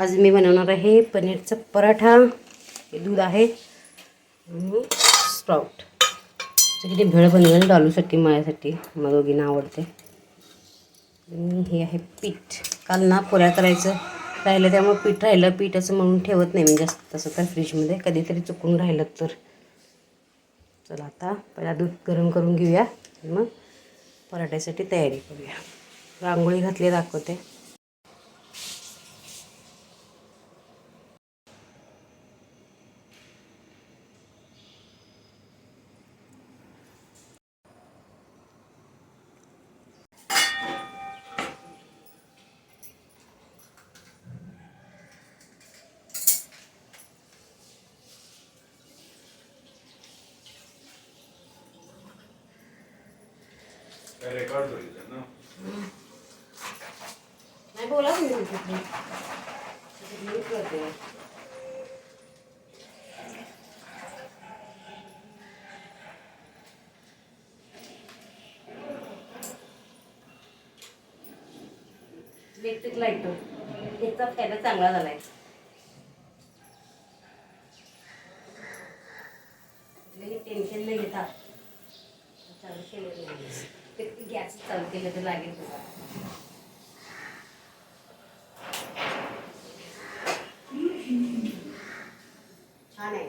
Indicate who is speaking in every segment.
Speaker 1: आज मी बनवणार आहे पनीरचा पराठा. हे दूध आहे. आणि स्प्राऊट. किती भेळ बनवेल डालूसाठी माझ्यासाठी मला दोघींना आवडते. आणि हे आहे पीठ. काल ना पोळ्या करायचं राहिलं त्यामुळे पीठ राहिलं. पीठ असं म्हणून ठेवत नाही मी जास्त तसं तर फ्रीजमध्ये. कधीतरी चुकून राहिलं तर. चला आता पहिला दूध गरम करून घेऊया. मग पराठ्यासाठी तयारी करूया. रांगोळी घातली दाखवते.
Speaker 2: रेकॉर्ड होईल ना.
Speaker 1: नाही बोला करते. इलेक्ट्रिक लाइट याचा फायदा चांगला झालाय टेन्शन नाही घेता चालू केलं नाही गॅस चालू केलं तर लागेल तुला छान आहे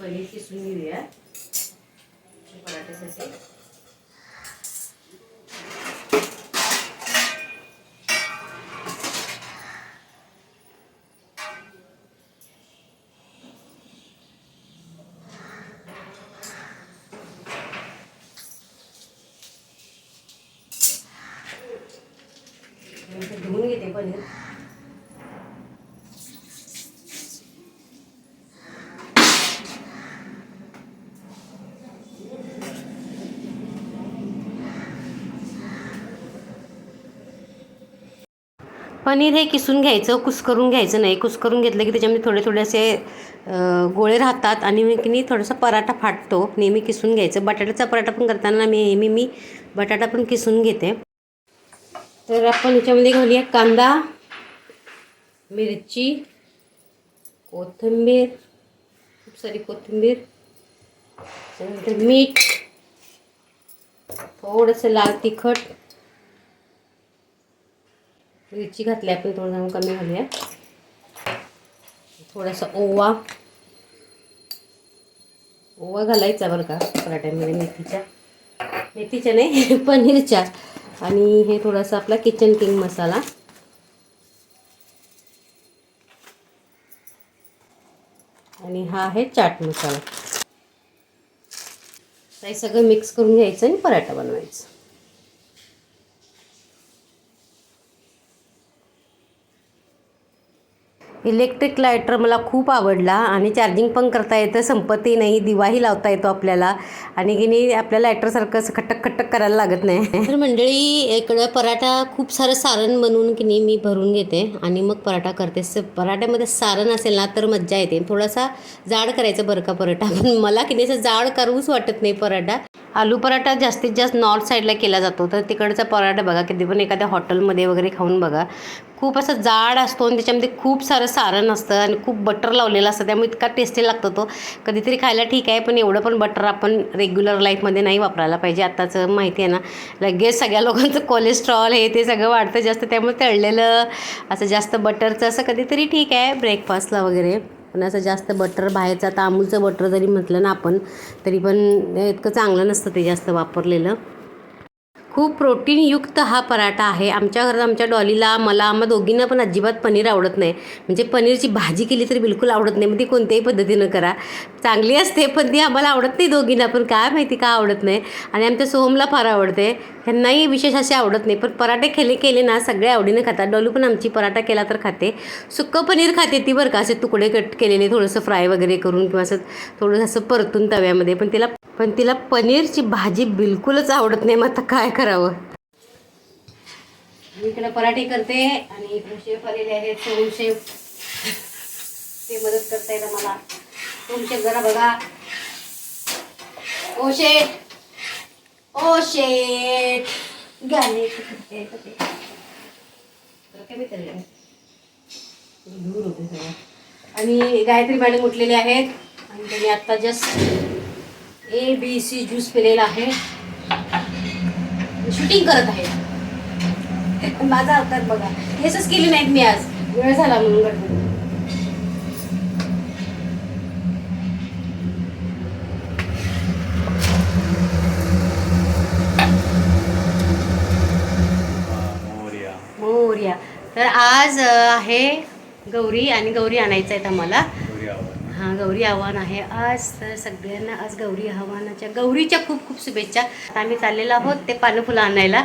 Speaker 1: पनीर किसून घेऊया पराठ्यासाठी मी ते धुवून घेते पनीर पनीर हे किसून घ्यायचं कुस्करून घ्यायचं नाही. कुस्करून घेतलं की त्याच्यामध्ये थोडे थोडे असे गोळे राहतात आणि मी की थोडासा पराठा फाटतो. नेहमी किसून घ्यायचं. बटाट्याचा पराठा पण करताना मी नेहमी मी बटाटा पण किसून घेते. तर आपण याच्यामध्ये घालूया कांदा मिरची कोथिंबीर खूप सारी कोथिंबीर त्यानंतर मीठ थोडंसं लाल तिखट मिरची घातली आपण थोडं कमी घालूया. थोडासा ओवा. ओवा घालायचा बरं का पराठ्यामध्ये मेथीच्या. मेथीच्या नाही पनीरच्या. आणि हे थोडासा आपला किचन किंग मसाला. आणि हा आहे चाट मसाला. हे सगळं मिक्स करून घ्यायचं आणि पराठा बनवायचा. इलेक्ट्रिक लायटर मला खूप आवडला आणि चार्जिंग पण करता येतं संपत्ती नाही दिवाही लावता येतो आपल्याला. आणि की नाही आपल्या लायटरसारखं असं खटक खटक करायला लागत नाही. तर मंडळी इकडं पराठा खूप सारं सारण बनवून की नाही मी भरून घेते आणि मग पराठा करते. स पराठ्यामध्ये सारण असेल ना तर मज्जा येते. थोडासा जाड करायचं बरं का पराठा? पण मला की नाही असं जाड करूच वाटत नाही पराठा. आलू पराठा जास्तीत जास्त नॉर्थ साईडला केला जातो. तर तिकडचा पराठा बघा कधी पण एखाद्या हॉटेलमध्ये वगैरे खाऊन बघा. खूप असं जाड असतो आणि त्याच्यामध्ये खूप सारं सारण असतं आणि खूप बटर लावलेलं असतं. त्यामुळे इतका टेस्टी लागतो तो. कधीतरी खायला ठीक आहे पण एवढं पण बटर आपण रेग्युलर लाईफमध्ये नाही वापरायला पाहिजे. आत्ताचं माहिती आहे ना लगेच सगळ्या लोकांचं कोलेस्ट्रॉल हे ते सगळं वाढतं जास्त. त्यामुळे तळलेलं असं जास्त बटरचं असं कधीतरी ठीक आहे ब्रेकफास्टला वगैरे. पण असं जास्त बटर बाहेरचं आता अमूलचं बटर जरी म्हटलं ना आपण तरी पण इतकं चांगलं नसतं ते जास्त वापरलेलं. खूप प्रोटीनयुक्त हा पराठा आहे. आमच्या घरात आमच्या डॉलीला मला आम्हा दोघींना पण अजिबात पनीर आवडत नाही. म्हणजे पनीरची भाजी केली तरी बिलकुल आवडत नाही. मग ती कोणत्याही पद्धतीनं करा. चांगली असते पण ती आम्हाला आवडत नाही दोघींना. पण काय माहिती का आवडत नाही. आणि आमच्या सोहमला फार आवडते. ह्यांनाही विशेष असे आवडत नाही. पण पराठे खेले केले ना सगळे आवडीने खातात. डॉलू पण आमची पराठा केला तर खाते. सुक्कं पनीर खाते ती बरं का. असे तुकडे कट केलेले थोडंसं फ्राय वगैरे करून किंवा असं थोडंसं असं परतून तव्यामध्ये. पण तिला पण तिला पनीरची भाजी बिलकुलच आवडत नाही. मग आता काय करावं? मी इकडे पराठे करते आणि इकडे शेफ आलेले आहेत. सोहम शेफ. ते मदत करता येईल मला सोहम शेफ जरा बघा. ओ शेठ. ओ शेठ. गाणे दूर होते सगळं. आणि गायत्री मॅडम उठलेले आहेत. आणि त्यांनी आत्ता just A B C juice पिलेला आहे. शूटिंग करत आहे. माझा अवतार बघा. केसच केली नाहीत मी आज. वेळ झाला म्हणून गडबड तर आज आहे गौरी आणि गौरी आणायचं आहेत आम्हाला. हां गौरी आव्हान आहे. आज तर सगळ्यांना आज गौरी आव्हानाच्या गौरीच्या खूप खूप शुभेच्छा. आता आम्ही चाललेलो आहोत ते पानं फुलं आणायला.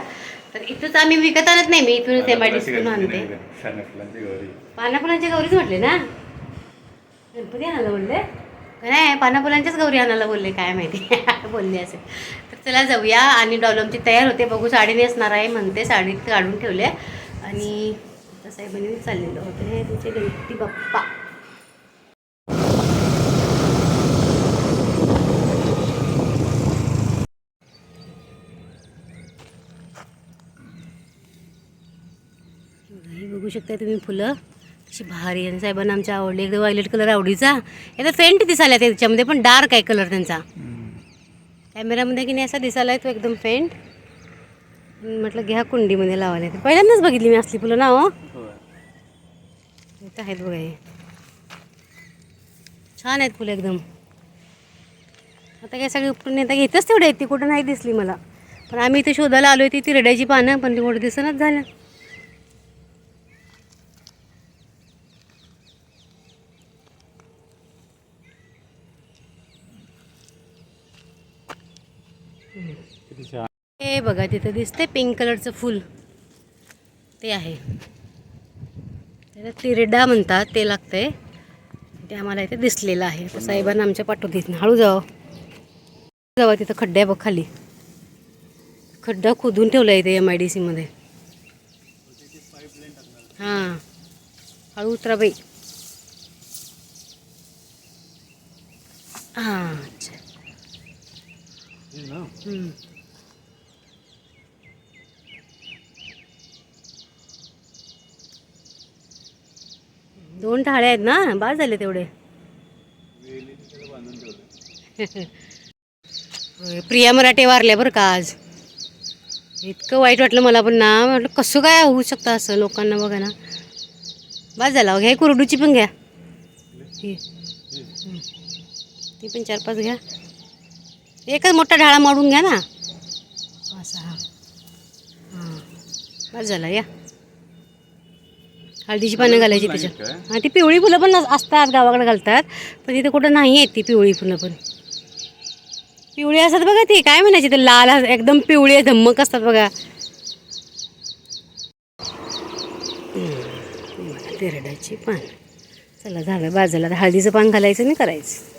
Speaker 1: तर इथंच आम्ही विकत आणत नाही मी इथूनच एम आय डी आणते.
Speaker 2: गणपती नाही, शाण्या फुलांची गौरी.
Speaker 1: पाना फुलांच्या गौरीच म्हटले ना? गणपती आणायला बोलले? नाही पाना फुलांच्याच गौरी आणायला बोलले काय माहिती. बोलले असेल. तर चला जाऊया आणि डॉलमची तयार होते. बघू साडी नेसणार आहे म्हणते. साडी काढून ठेवले. आणि साहेबांनी चाललेलं होतं हे तुमचे गणपती बाप्पा हे बघू शकता तुम्ही फुलं. कशी भारी आणि साहेबांना आमच्या आवडली. एकदम व्हायलेट कलर आवडीचा. एकदा फेंट दिसायला त्याच्यामध्ये पण डार्क आहे कलर त्यांचा. कॅमेरामध्ये की नाही असा दिसायला तो एकदम फेंट म्हटलं घ्या कुंडीमध्ये लावायला तर पहिल्यांदाच बघितली मी असली फुलं ना हो. इथं आहेत बघा हे. छान आहेत फुलं एकदम. आता काय सगळी उपटून येतात इथंच तेवढे आहेत ती कुठं नाही दिसली मला. पण आम्ही इथे शोधायला आलो ती रेड्याची पानं पण ती कुठं दिसणच झालं. हे बघा तिथं दिसतंय पिंक कलरचं फुल. ते आहे. त्याला तिरडा म्हणतात ते लागतंय. ते आम्हाला इथे दिसलेलं आहे. तर साहेबांना आमच्या पाठवत ना हळू जावं. जावा तिथं खड्डा आहे बघ खाली. खड्डा खोदून ठेवला आहे इथे एम आय डी सीमध्ये हां. हळू उतरा बाई. हां. अच्छा. दोन ठाळे आहेत ना? बाद झाले तेवढे. प्रिया मराठे वारल्या बरं का आज. इतकं वाईट वाटलं मला पण ना. म्हटलं कसं काय होऊ शकतं असं लोकांना बघा ना बस झाला घ्या कुरडूची पण घ्या. ती. पण चार पाच घ्या. एकच मोठा ढाळा मारून घ्या ना. असा हां. हां. बस झाला या. हळदीची पानं घालायची त्याच्यात हां ती पिवळी फुलं पण असतात गावाकडे घालतात पण इथे कुठं नाही आहेत ती पिवळी फुलं पण. पिवळी असतात बघा ती काय म्हणायची ते लाल एकदम पिवळी धम्मक असतात बघा. हम्म, तेरड्याची पान. चला झालं बाजूला हळदीचं पान घालायचं आणि करायचं.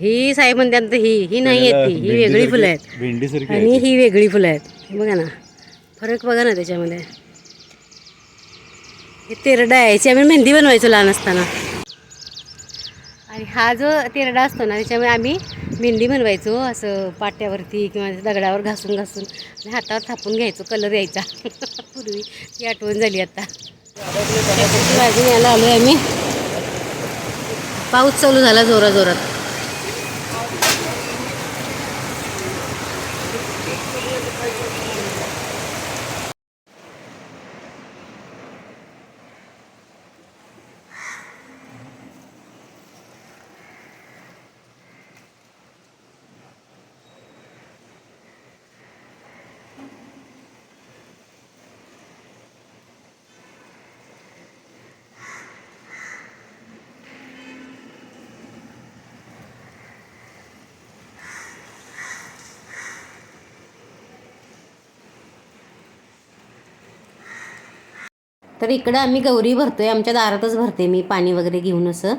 Speaker 1: ही साहेब म्हणतात ही ही नाही आहेत ती ही वेगळी फुलं आहेत. आणि. ही वेगळी फुलं आहेत. बघा ना फरक बघा ना त्याच्यामध्ये. हे तेरडा आहे. आम्ही मेहंदी बनवायचो लहान असताना. आणि हा जो तेरडा असतो ना त्याच्यामुळे आम्ही मेहंदी बनवायचो. असं पाट्यावरती किंवा दगडावर घासून घासून आणि हातावर थापून घ्यायचो कलर यायचा. पूर्वी ती आठवण झाली आता. भाजी न्यायला आलो आहे आम्ही. पाऊस चालू झाला जोरा जोरात तर इकडं आम्ही गौरी भरतो आहे आमच्या दारातच भरते मी पाणी वगैरे घेऊन असं.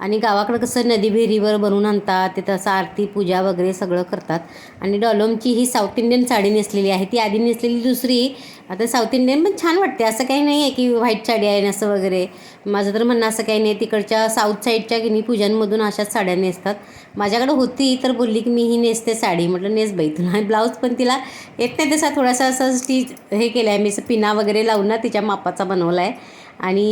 Speaker 1: आणि गावाकडं कसं नदी विहिरीवर बनवून आणतात तिथं तसं आरती पूजा वगैरे सगळं करतात. आणि डॉलमची ही साऊथ इंडियन साडी नेसलेली आहे. ती आधी नेसलेली दुसरी आता साऊथ इंडियन पण छान वाटते. असं काही नाही आहे की व्हाईट साडी आहे असं वगैरे. माझं तर म्हणणं असं काही नाही. तिकडच्या साऊथ साईडच्या गिनी पूजांमधून अशाच साड्या नेसतात. माझ्याकडे होती तर बोलली की मी ही नेसते साडी. म्हटलं नेस बाई तुला ब्लाऊज पण तिला येत नाही तसा. थोडासा असं स्टीच हे केलं आहे मी असं पिना वगैरे लावून ना तिच्या मापाचा बनवला आहे आणि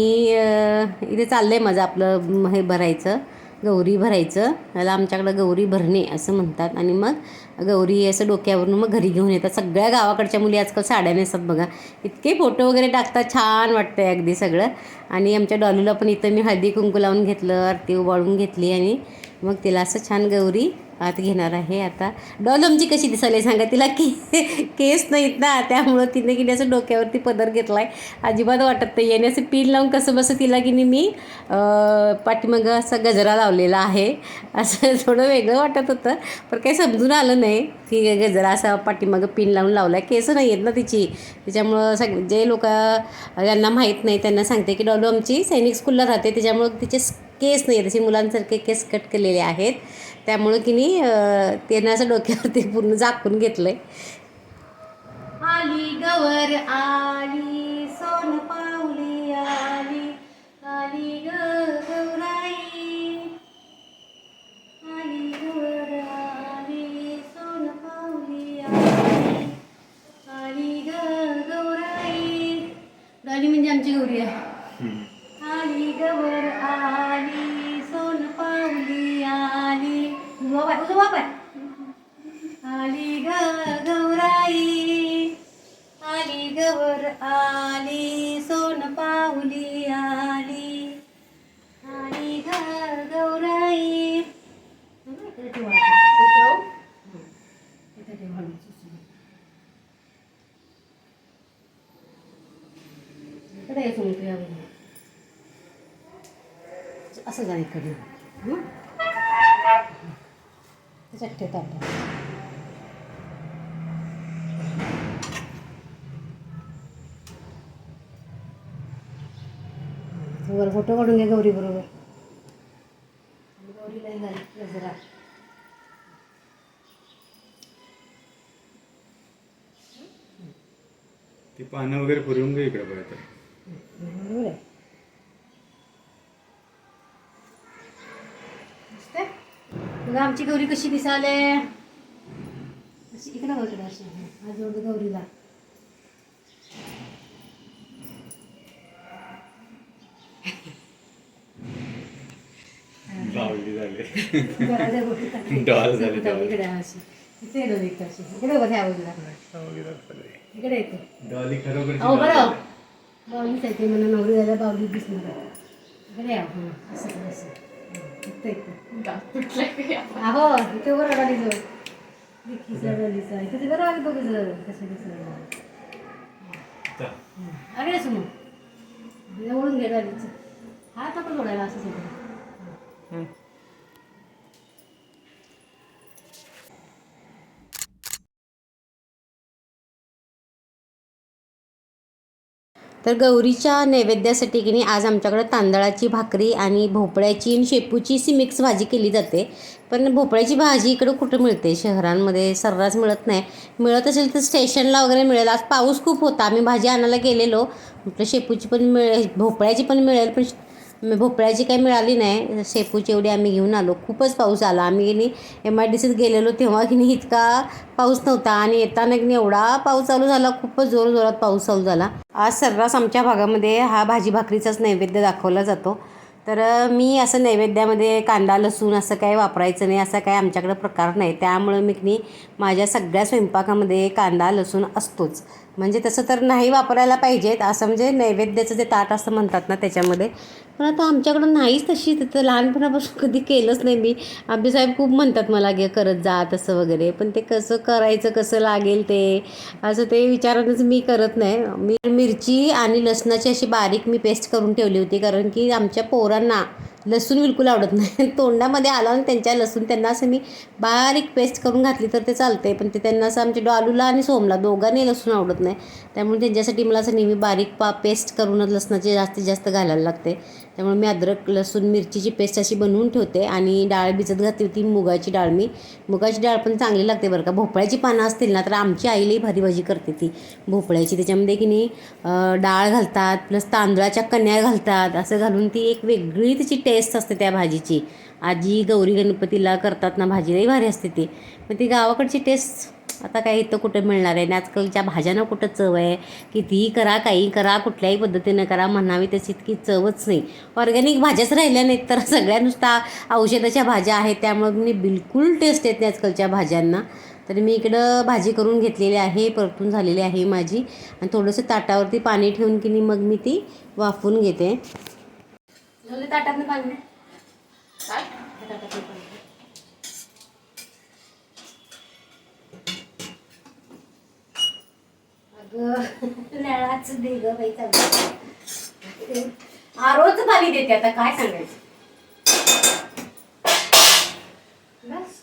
Speaker 1: इथे चाललं आहे माझं आपलं हे भरायचं गौरी भरायचं. त्याला आमच्याकडं गौरी भरणे असं म्हणतात. आणि मग गौरी असं डोक्यावरून मग घरी घेऊन येतात. सगळ्या गावाकडच्या मुली आजकाल साड्या नेसतात बघा. इतके फोटो वगैरे टाकतात. छान वाटतंय अगदी सगळं. आणि आमच्या डॉलूला पण इथं मी हळदी कुंकू लावून घेतलं आरती उबाळून घेतली आणि मग तिला असं छान गौरी आत घेणार आहे आता. डॉल आमची कशी दिसायला सांगा तिला? के केस नाहीत ना त्यामुळं तिने की असं डोक्यावरती पदर घेतला आहे अजिबात वाटत नाही आणि असं पीठ लावून कसं बसं तिला की नाही मी पाठीमागं असा गजरा लावलेला आहे. असं थोडं वेगळं वाटत होतं. पण काही समजून आलं नाही की गजरा असा पाठीमागं पिन लावून लावला आहे केस नाही आहेत ना तिची. त्याच्यामुळं सग जे लोक यांना माहीत नाही त्यांना सांगते की डॉलू आमची सैनिक स्कूलला राहते. त्याच्यामुळं तिचे केस नाही तसे मुलांसारखे केस कट केलेले आहेत. त्यामुळं की नाही अं, त्यांना असं डोक्यावरती पूर्ण झाकून घेतलं आहे आली गवर आली सोनपा असं जा इकडे. हं? त्याच्यात ठेवतो आपण. वर फोटो काढून घ्या गौरी बरोबर. गौरीला घाल जरा.
Speaker 2: ती पानं वगैरे फिरवून घे इकडे बघा तर
Speaker 1: बरोबर आहे दिसतंय? बघा आमची गौरी कशी दिसाले? अशी इकडे इकडे अशी. आजोबा गौरीला. इकडे अशी. इथे डोल इकडे अशी. इकडे बघ ह्या बाजूला. इकडे येते.
Speaker 2: डॉली खरोखर
Speaker 1: अहो बरं. ते. मला नवरी झाल्या बावली दिसणार आहे. इकडे या. असं असं. हं, इथं इथं अहो इथे बरं अडालीचं दिखीचं अडालीचं इथे ते बरं आली बघ जर कसं दिसलं अरे असं मग एवढून घे अडालीचं हात आपण जोडायला असं सगळं तर गौरीच्या नैवेद्यासाठी की नाही आज आमच्याकडे तांदळाची भाकरी आणि भोपळ्याची आणि शेपूची अशी मिक्स भाजी केली जाते. पण भोपळ्याची भाजी इकडं कुठं मिळते? शहरांमध्ये सर्रास मिळत नाही. मिळत असेल तर स्टेशनला वगैरे मिळेल. आज पाऊस खूप होता. आम्ही भाजी आणायला गेलेलो. म्हटलं शेपूची पण मिळेल भोपळ्याची पण मिळेल. पण श- भोपळ्याची काही मिळाली नाही. शेपूची एवढी आम्ही घेऊन आलो. खूपच पाऊस आला. आम्ही की नाही एम आय डी सीत गेलेलो तेव्हा की नाही इतका पाऊस नव्हता. आणि येताना की एवढा पाऊस चालू झाला. खूपच जोर जोरात पाऊस चालू झाला. आज सर्रास आमच्या भागामध्ये हा भाजी भाकरीचाच नैवेद्य दाखवला जातो. तर मी असं नैवेद्यामध्ये कांदा लसूण असं काही वापरायचं नाही असा काही आमच्याकडे प्रकार नाही. त्यामुळं मी की माझ्या सगळ्या स्वयंपाकामध्ये कांदा लसूण असतोच. म्हणजे तसं तर नाही वापरायला पाहिजेत असं म्हणजे नैवेद्याचं जे ताट असं म्हणतात ना त्याच्यामध्ये. पण आता आमच्याकडं नाहीच तशी तिथं लहानपणापासून कधी केलंच नाही मी. आबीसाहेब खूप म्हणतात मला गे करत जा तसं वगैरे पण ते कसं करायचं कसं लागेल ते असं ते विचारूनच मी करत नाही. मी मिरची आणि लसणाची अशी बारीक मी पेस्ट करून ठेवली होती कारण की आमच्या पोर 真的 लसूण बिलकुल आवडत नाही. तोंडामध्ये आला आणि त्यांच्या लसूण त्यांना असं मी बारीक पेस्ट करून घातली तर ते चालते पण ते त्यांना असं आमच्या डॉलूला आणि सोमला दोघांनी लसूण आवडत नाही. त्यामुळे त्यांच्यासाठी मला असं नेहमी बारीक पा पेस्ट करूनच लसणाची जास्तीत जास्त घालायला लागते. त्यामुळे मी अद्रक लसूण मिरचीची पेस्ट अशी बनवून ठेवते आणि डाळ भिजत घातली होती मुगाची डाळ मी. मुगाची डाळ पण चांगली लागते बरं का. भोपळ्याची पानं असतील ना तर आमची आईलाही भारी भाजी करते ती. भोपळ्याची त्याच्यामध्ये की नाही डाळ घालतात प्लस तांदळाच्या कन्या घालतात. असं घालून ती एक वेगळी त्याची टेस्ट असते त्या भाजीची. आजी गौरी गणपतीला करतात ना भाजी लई भारी असते ती. मग ती गावाकडची टेस्ट आता काय इथं कुठं मिळणार आहे? आणि आजकालच्या भाज्यांना कुठं चव आहे कितीही करा काही करा कुठल्याही पद्धतीनं करा म्हणावी तशी इतकी चवच नाही. ऑर्गॅनिक भाज्याच राहिल्या नाहीत तर सगळ्या नुसता औषधाच्या भाज्या आहेत त्यामुळे मी बिलकुल टेस्ट येत नाही आजकालच्या भाज्यांना. तर मी इकडं भाजी करून घेतलेली आहे परतून झालेली आहे माझी. आणि थोडंसं ताटावरती पाणी ठेवून की मग मी ती वाफवून घेते. ताटातनं पाणी ताटातनं पाणी नळाचं दे ग बाई चालतं आरोचं पाणी देते आता काय सांगायचं? बस.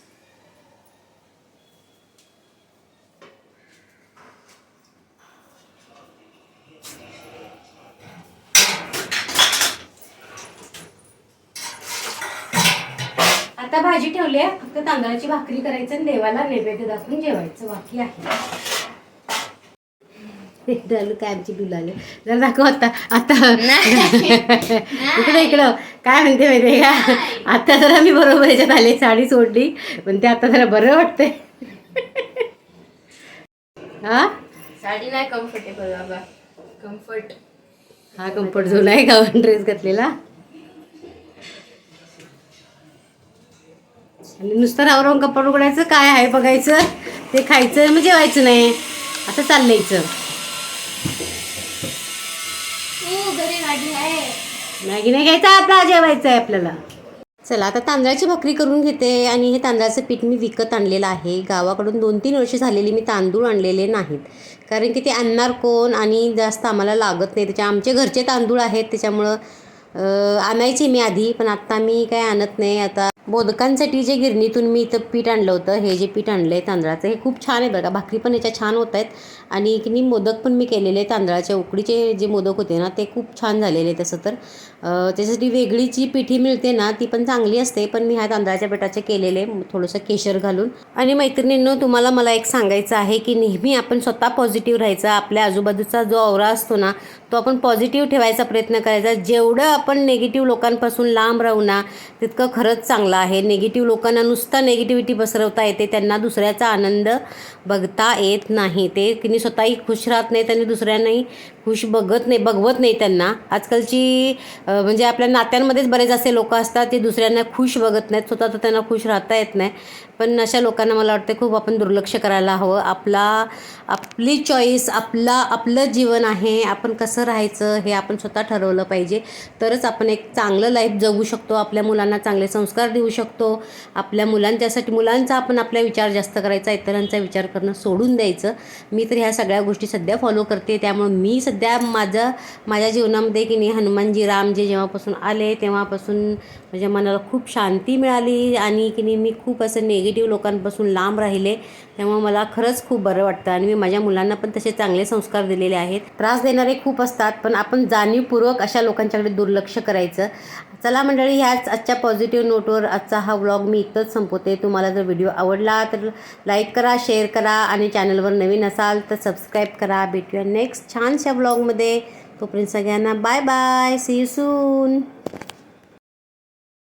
Speaker 1: आता भाजी ठेवली आहे. फक्त तांदळाची भाकरी करायचं आणि देवाला नैवेद्य दाखवून जेवायचं बाकी आहे. झालं काय आमची बिलाले जरा दाखव आता. आता. इकडं इकडं. काय म्हणते माहिती का? आता जरा मी बरोबर याच्यात आले साडी सोडली. पण ते आता जरा बरं वाटतंय. हा?
Speaker 3: साडी नाही कम्फर्टेबल बाबा. कम्फर्ट
Speaker 1: हा कम्फर्ट झोन आहे का? ड्रेस घातलेला? आणि नुसतं रावरावून कपड उघडायचं काय आहे बघायचं ते खायचं मग जेवायचं नाही. असं चाललंयचं
Speaker 3: आहे.
Speaker 1: मॅगी नाही घ्यायचा आपला जेवायचं आहे आपल्याला. चला आता तांदळाची भाकरी करून घेते आणि हे तांदळाचं पीठ मी विकत आणलेलं आहे. गावाकडून दोन तीन वर्ष झालेली मी तांदूळ आणलेले नाहीत. कारण की ते आणणार कोण आणि जास्त आम्हाला लागत नाही. त्याच्या आमचे घरचे तांदूळ आहेत त्याच्यामुळं आणायचे मी आधी पण आत्ता मी काय आणत नाही. आता मोदकांसाठी जे गिरणीतून मी इथं पीठ आणलं होतं हे जे पीठ आणलं आहे तांदळाचं हे खूप छान आहे बघा. भाकरी पण याच्या छान होत आहेत. आणि की मोदक पण मी केलेले तांदळाच्या उकडीचे जे मोदक होते ना ते खूप छान झालेले तसं तर. त्याच्यासाठी वेगळी जी पिठी मिळते ना ती पण चांगली असते पण मी ह्या तांदळाच्या पिठाचे केलेले थोडंसं केशर घालून. आणि मैत्रिणींनो तुम्हाला मला एक सांगायचं आहे की नेहमी आपण स्वतः पॉझिटिव्ह राहायचा. आपल्या आजूबाजूचा जो औरा असतो ना तो आपण पॉझिटिव्ह ठेवायचा प्रयत्न करायचा. जेवढं आपण निगेटिव्ह लोकांपासून लांब राहू ना तितकं खरंच चांगलं आहे. निगेटिव्ह लोकांना नुसता निगेटिव्हिटी पसरवता येते त्यांना दुसऱ्याचा आनंद बघता येत नाही. ते किनी स्वतःही खुश राहत नाही त्यांनी दुसऱ्यांनाही खुश बघत नाही बघवत नाही त्यांना. आजकालची म्हणजे आपल्या नात्यांमध्येच बरेच असे लोक असतात ते दुसऱ्यांना खुश बघत नाहीत. स्वतः तर त्यांना खुश राहता येत नाही. पण अशा लोकांना मला वाटतं खूप आपण दुर्लक्ष करायला हवं. आपला आपली चॉईस आपला आपलं जीवन आहे. आपण कसं कसं राहायचं हे आपण स्वतः ठरवलं पाहिजे. तरच आपण एक चांगलं लाईफ जगू शकतो आपल्या मुलांना चांगले संस्कार देऊ शकतो. आपल्या मुलांच्यासाठी मुलांचा आपण आपला विचार जास्त करायचा इतरांचा विचार करणं सोडून द्यायचं. मी तर ह्या सगळ्या गोष्टी सध्या फॉलो करते त्यामुळे मी सध्या माझं माझ्या जीवनामध्ये की नाही हनुमानजी रामजी जेव्हापासून आले तेव्हापासून माझ्या मनाला खूप शांती मिळाली आणि की नाही मी खूप असं निगेटिव्ह लोकांपासून लांब राहिले त्यामुळे मला खरंच खूप बरं वाटतं. आणि मी माझ्या मुलांना पण तसे चांगले संस्कार दिलेले आहेत. त्रास देणारे खूप असतात पण आपण जाणीवपूर्वक अशा लोकांच्याकडे दुर्लक्ष करायचं. चला मंडळी ह्याच आजच्या पॉझिटिव्ह नोटवर आजचा हा व्लॉग मी इथंच संपवते. तुम्हाला जर व्हिडिओ आवडला तर लाईक करा शेअर करा आणि चॅनलवर नवीन असाल तर सबस्क्राईब करा. भेटूया नेक्स्ट छानशा व्लॉगमध्ये तोपर्यंत सगळ्यांना bye bye see you soon